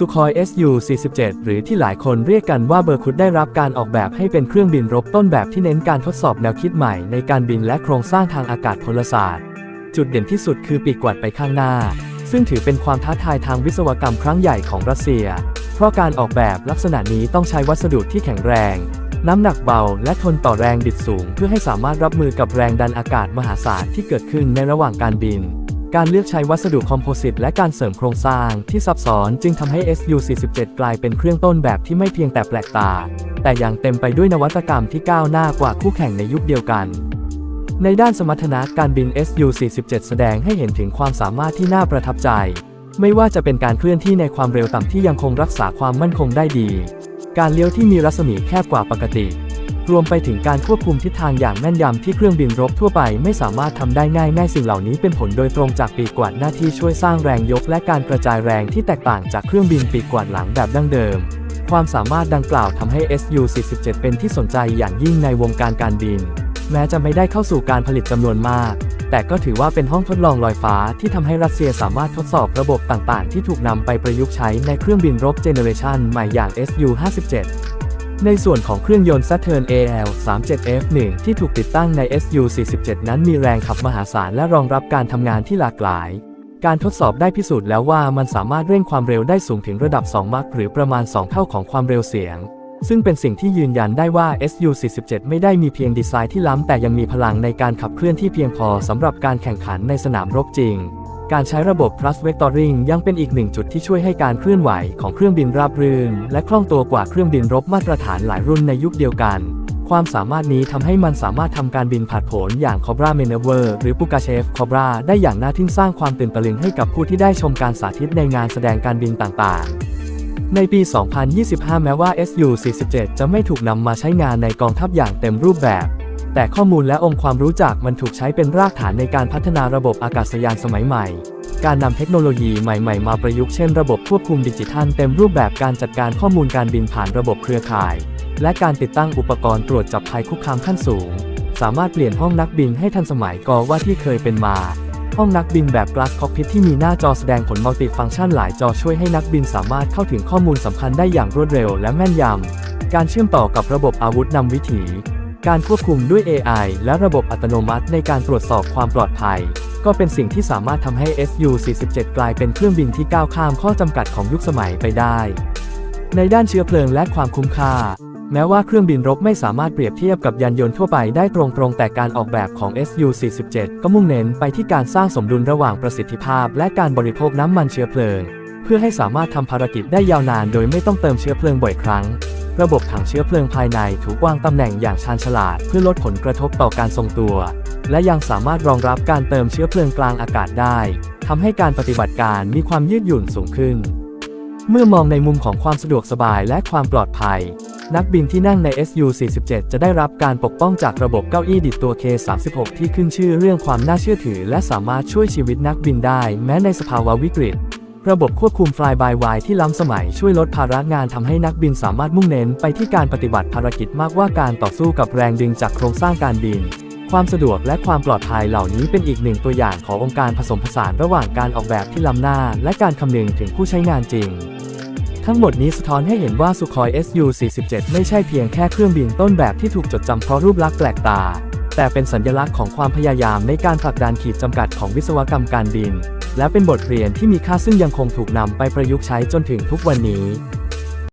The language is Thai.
สุคอย Su-47 หรือที่หลายคนเรียกกันว่าเบอร์คุดได้รับการออกแบบให้เป็นเครื่องบินรบต้นแบบที่เน้นการทดสอบแนวคิดใหม่ในการบินและโครงสร้างทางอากาศพลศาสตร์ จุดเด่นที่สุดคือปีกกวัดไปข้างหน้า ซึ่งถือเป็นความท้าทายทางวิศวกรรมครั้งใหญ่ของรัสเซีย เพราะการออกแบบลักษณะนี้ต้องใช้วัสดุที่แข็งแรง น้ำหนักเบา และทนต่อแรงบิดสูง เพื่อให้สามารถรับมือกับแรงดันอากาศมหาศาลที่เกิดขึ้นในระหว่างการบิน การเลือกใช้วัสดุคอมโพสิตและการเสริมโครงสร้างที่ซับซ้อนจึงทำให้ Su-47 กลายเป็นเครื่องต้นแบบที่ไม่เพียงแต่แปลกตา แต่ยังเต็มไปด้วยนวัตกรรมที่ก้าวหน้ากว่าคู่แข่งในยุคเดียวกัน ในด้านสมรรถนะการบิน Su-47 แสดงให้เห็นถึงความสามารถที่น่าประทับใจ ไม่ว่าจะเป็นการเคลื่อนที่ในความเร็วต่ำที่ยังคงรักษาความมั่นคงได้ดี การเลี้ยวที่มีรัศมีแคบกว่าปกติ รวมไปถึงการควบคุมทิศทางอย่างแม่นยำที่เครื่องบินรบทั่วไปไม่สามารถทำได้ง่ายแน่สิ่งเหล่านี้เป็นผลโดยตรงจากปีกกวาดหน้าที่ช่วยสร้างแรงยกและการกระจายแรงที่แตกต่างจากเครื่องบินปีกกวาดหลังแบบดั้งเดิม ความสามารถดังกล่าวทำให้ Su-47 เป็นที่สนใจอย่างยิ่งในวงการการบิน แม้จะไม่ได้เข้าสู่การผลิตจำนวนมาก แต่ก็ถือว่าเป็นห้องทดลองลอยฟ้าที่ทำให้รัสเซียสามารถทดสอบระบบต่างๆ ที่ถูกนำไปประยุกต์ใช้ในเครื่องบินรบเจเนเรชันใหม่อย่าง Su-57 ในส่วนของเครื่องยนต์ Saturn AL-37F1 ที่ถูกติดตั้งใน Su-47 นั้นมีแรงขับมหาศาลและรองรับการทำงานที่หลากหลาย การทดสอบได้พิสูจน์แล้วว่ามันสามารถเร่งความเร็วได้สูงถึงระดับ 2 มัคหรือประมาณ 2 เท่าของความเร็วเสียง ซึ่งเป็นสิ่งที่ยืนยันได้ว่า Su-47 ไม่ได้มีเพียงดีไซน์ที่ล้ำแต่ยังมีพลังในการขับเคลื่อนที่เพียงพอสำหรับการแข่งขันในสนามรบจริง การใช้ระบบ thrust vectoring ยังเป็นอีกหนึ่งจุดที่ช่วยให้การเคลื่อนไหวของเครื่องบินราบรื่น และคล่องตัวกว่าเครื่องบินรบมาตรฐานหลายรุ่นในยุคเดียวกัน ความสามารถนี้ทำให้มันสามารถทำการบินผาดโผนอย่าง Cobra Maneuver หรือ Pugachev Cobra ได้อย่างน่าทึ่งสร้างความตื่นตะลึงให้กับผู้ที่ได้ชมการสาธิตในงานแสดงการบินต่างๆในปี 2025 แม้ว่า Su-47 จะไม่ถูกนำมาใช้งานในกองทัพอย่างเต็มรูปแบบ แต่ข้อมูลและองค์ความรู้จากมันถูกใช้เป็นรากฐานในการพัฒนาระบบอากาศยานสมัยใหม่ การนำเทคโนโลยีใหม่ๆ มาประยุกต์เช่นระบบควบคุมดิจิทัลเต็มรูปแบบการจัดการข้อมูลการบินผ่านระบบเครือข่าย และการติดตั้งอุปกรณ์ตรวจจับภัยคุกคามขั้นสูง สามารถเปลี่ยนห้องนักบินให้ทันสมัยกว่าที่เคยเป็นมาห้องนักบินแบบ Glass Cockpit ที่มีหน้าจอแสดงผลมัลติฟังก์ชันหลายจอช่วยให้นักบินสามารถเข้าถึงข้อมูลสำคัญได้อย่างรวดเร็วและแม่นยำ การเชื่อมต่อกับระบบอาวุธนำวิถี การควบคุมด้วย AI และระบบอัตโนมัติในการตรวจสอบความปลอดภัย ก็เป็นสิ่งที่สามารถทำให้ Su-47 กลายเป็นเครื่องบินที่ก้าวข้ามข้อจำกัดของยุคสมัยไปได้ ในด้านเชื้อเพลิงและความคุ้มค่า แม้ว่าเครื่องบินรบไม่สามารถเปรียบเทียบกับยานยนต์ทั่วไปได้ตรงๆ แต่การออกแบบของ Su-47 ก็มุ่งเน้นไปที่การสร้างสมดุลระหว่างประสิทธิภาพ และการบริโภคน้ำมันเชื้อเพลิง เพื่อให้สามารถทำภารกิจได้ยาวนาน โดยไม่ต้องเติมเชื้อเพลิงบ่อยครั้ง ระบบถังเชื้อเพลิงภายในถูกวางตำแหน่งอย่างชาญฉลาดเพื่อลดผลกระทบต่อการทรงตัว และยังสามารถรองรับการเติมเชื้อเพลิงกลางอากาศได้ทำให้การปฏิบัติการมีความยืดหยุ่นสูงขึ้น เมื่อมองในมุมของความสะดวกสบายและความปลอดภัย นักบินที่นั่งใน Su-47 จะได้รับการปกป้องจากระบบเก้าอี้ดิดตัว K36 ที่ขึ้นชื่อเรื่องความน่าเชื่อถือ และสามารถช่วยชีวิตนักบินได้แม้ในสภาวะวิกฤต ระบบควบคุม Fly by Wire ที่ล้ำสมัยช่วยลดภาระงานทำให้นักบินสามารถมุ่งเน้นไปที่การปฏิบัติภารกิจมากกว่าการต่อสู้กับแรงดึงจากโครงสร้างการบิน ความสะดวกและความปลอดภัยเหล่านี้เป็นอีกหนึ่งตัวอย่างขององค์การผสมผสานระหว่างการออกแบบที่ล้ำหน้า และการคำนึงถึงผู้ใช้งานจริง ทั้งหมดนี้สะท้อนให้เห็นว่าสุคอย Su-47 ไม่ใช่เพียงแค่เครื่องบินต้นแบบที่ถูกจดจำเพราะรูปลักษณ์แปลกตาแต่เป็นสัญลักษณ์ของความพยายามในการผลักดันขีดจำกัดของวิศวกรรมการบิน และเป็นบทเรียนที่มีค่าซึ่งยังคงถูกนำไปประยุกต์ใช้จนถึงทุกวันนี้